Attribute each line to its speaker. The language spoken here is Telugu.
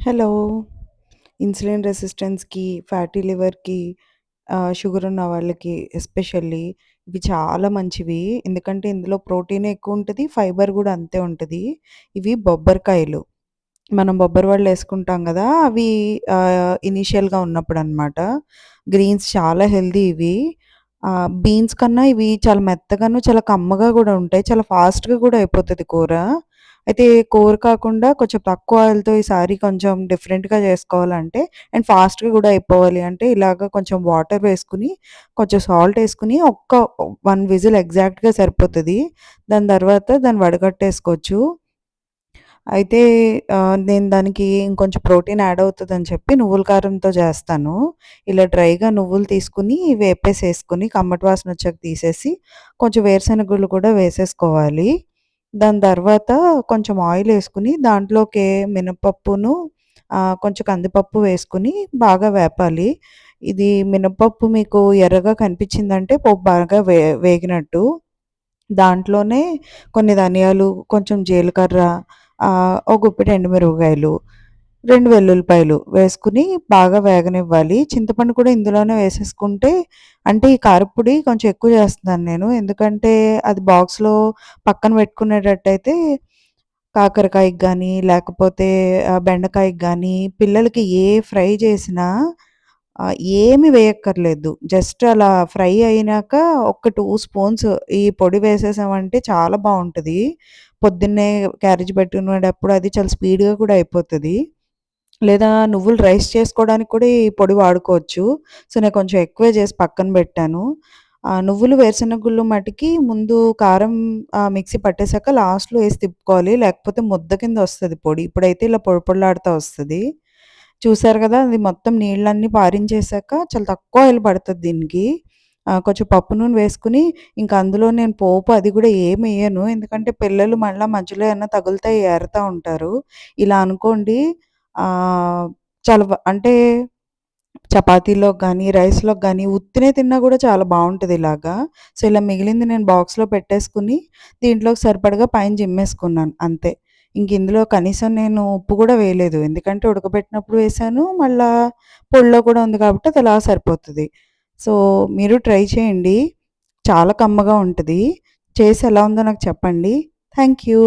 Speaker 1: హలో. ఇన్సులిన్ రెసిస్టెన్స్‌కి, ఫ్యాటీ లివర్‌కి ఆహ్, షుగర్ ఉన్న వాళ్ళకి ఎస్పెషల్లీ ఇవి చాలా మంచివి. ఎందుకంటే ఇందులో ప్రోటీన్ ఎక్కువుంటది. ఫైబర్ గూడా అంతే ఉంటది. ఇవి బొబ్బరికాయలు. మనం బొబ్బరి వేసుకుంటాం గదా! అవి ఆహ్, ఇనీషియల్‌గా ఉన్నప్పుడనమాట. గ్రీన్స్ చాలా హెల్తీ ఇవి. ఆహ్, బీన్స్ కన్నా ఇవి చాలా మెత్తగాను, చాలా కమ్మగా గూడా ఉంటాయి. చాలా ఫాస్ట్‌గా గూడా అయిపోతది కూర. అయితే కూర కాకుండా కొంచెం తక్కువ ఆయిల్‌తో ఈ సారీ కొంచెం డిఫరెంట్‌గా చేసుకోవాలంటే అండ్ ఫాస్ట్‌గా కూడా అయిపోవాలి అంటే ఇలాగ కొంచెం వాటర్ వేసుకుని కొంచెం సాల్ట్ వేసుకుని ఒక్క వన్ విజిల్ ఎగ్జాక్ట్‌గా సరిపోతుంది దాని తర్వాత దాన్ని వడగట్టేసుకోవచ్చు. అయితే నేను దానికి ఇంకొంచెం ప్రోటీన్ యాడ్ అవుతుందని చెప్పి నువ్వుల కారంతో చేస్తాను. ఇలా డ్రైగా నువ్వులు తీసుకొని వేపేసేసుకొని కమ్మటి వాసన వచ్చాక తీసేసి కొంచెం వేరుశెనగ కూడా వేసేసుకోవాలి. దాని తర్వాత కొంచెం ఆయిల్ వేసుకుని దాంట్లోకే మినపప్పును కొంచెం కందిపప్పు వేసుకుని బాగా వేపాలి. ఇది మినపప్పు మీకు ఎర్రగా కనిపించిందంటే పప్పు బాగా వే వేగినట్టు. దాంట్లోనే కొన్ని ధనియాలు, కొంచెం జీలకర్ర ఒక గుప్పెడు ఎండుమిరపకాయలు, రెండు వెల్లుల్లిపాయలు వేసుకుని బాగా వేగనివ్వాలి. చింతపండు కూడా ఇందులోనే వేసేసుకుంటే అంటే ఈ కారపొడి కొంచెం ఎక్కువ చేస్తున్నాను నేను. ఎందుకంటే అది బాక్స్‌లో పక్కన పెట్టుకునేటట్టయితే కాకరకాయకి కానీ లేకపోతే బెండకాయకి కానీ పిల్లలకి ఏ ఫ్రై చేసినా ఏమి వేయక్కర్లేదు. జస్ట్ అలా ఫ్రై అయినాక ఒక టూ స్పూన్స్ ఈ పొడి వేసేసామంటే చాలా బాగుంటుంది పొద్దున్నే క్యారేజ్ పెట్టుకునేటప్పుడు అది చాలా స్పీడ్‌గా కూడా అయిపోతుంది లేదా నువ్వులు రైస్ చేసుకోవడానికి కూడా ఈ పొడి వాడుకోవచ్చు. సో, నేను కొంచెం ఎక్కువే చేసి పక్కన పెట్టాను. నువ్వులు, వేరుశనగుళ్ళు గుళ్ళు ముందు కారం మిక్సీ పట్టేసాక లాస్ట్‌లో వేసి తిప్పుకోవాలి. లేకపోతే ముద్ద కింద వస్తుంది పొడి. ఇప్పుడైతే ఇలా పొడి పొడిలాడుతా వస్తుంది చూసారు కదా అది మొత్తం నీళ్ళన్నీ పారించేశాక చాలా తక్కువ ఆయిల్ పడుతుంది దీనికి. కొంచెం పప్పు నూనె వేసుకుని ఇంకా అందులో నేను పోపు అది కూడా ఏమెయ్యను. ఎందుకంటే పిల్లలు మళ్ళీ మధ్యలో ఏమన్నా తగులుతాయి ఏరుతూ ఉంటారు. ఇలా అనుకోండి చాలా అంటే చపాతీలోకి కానీ రైస్లో కానీ ఉత్తినే తిన్నా కూడా చాలా బాగుంటుంది ఇలాగా. సో, ఇలా మిగిలింది నేను బాక్స్‌లో పెట్టేసుకుని దీంట్లోకి సరిపడగా పైన జిమ్మేసుకున్నాను అంతే. ఇంక ఇందులో కనీసం నేను ఉప్పు కూడా వేయలేదు. ఎందుకంటే ఉడకబెట్టినప్పుడు వేసాను మళ్ళా పొడిలో కూడా ఉంది కాబట్టి అది అలా సరిపోతుంది సో, మీరు ట్రై చేయండి. చాలా కమ్మగా ఉంటుంది చేసి ఎలా ఉందో నాకు చెప్పండి. Thank you.